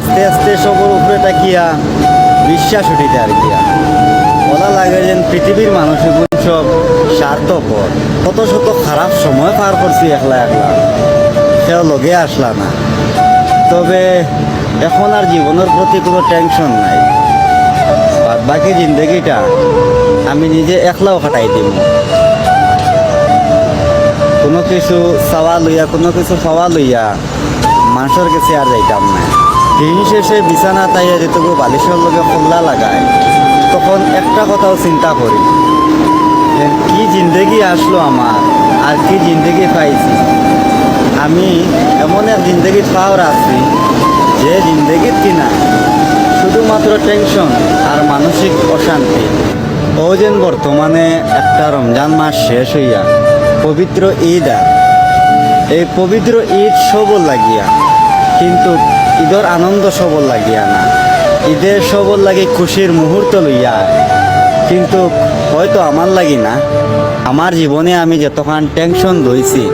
আস্তে আস্তে সবর উপরে তাকিয়া বিশ্বাস উঠিতে আর কিয়া বলা লাগে যে পৃথিবীর মানুষগুলো সব স্বার্থপর। কত শত খারাপ সময় পার করছি একলা একলা। সেও লগে আসলা না। তবে এখন আর জীবনের প্রতি কোনো টেনশন নাই। বাদ বাকি জিন্দগিটা আমি নিজে একলাও কাটাই দিব। কোনো কিছু চাওয়া লইয়া, কোনো কিছু খাওয়া লইয়া মানুষের কাছে আর যাইতাম না। দিন শেষে বিছানা তাইয়া যেটুকু বালিশের লগে খোল্লা লাগায়, তখন একটা কথাও চিন্তা করি। কি জিন্দগি আসলো আমার, আর কি জিন্দগি পাইছি। আমি এমন এক জিন্দগি পাওয়ার আছি যে জিন্দগির কিনা শুধুমাত্র টেনশন আর মানসিক অশান্তি। ও যেন বর্তমানে একটা রমজান মাস শেষ হইয়া পবিত্র ঈদ এই পবিত্র ঈদ সবল লাগিয়া, কিন্তু ঈদের আনন্দ সবল লাগিয়া না ঈদের সবল লাগে খুশির মুহূর্ত লইয়া। কিন্তু হয়তো আমার লাগি না। আমার জীবনে আমি যতক্ষণ টেনশন লইছি।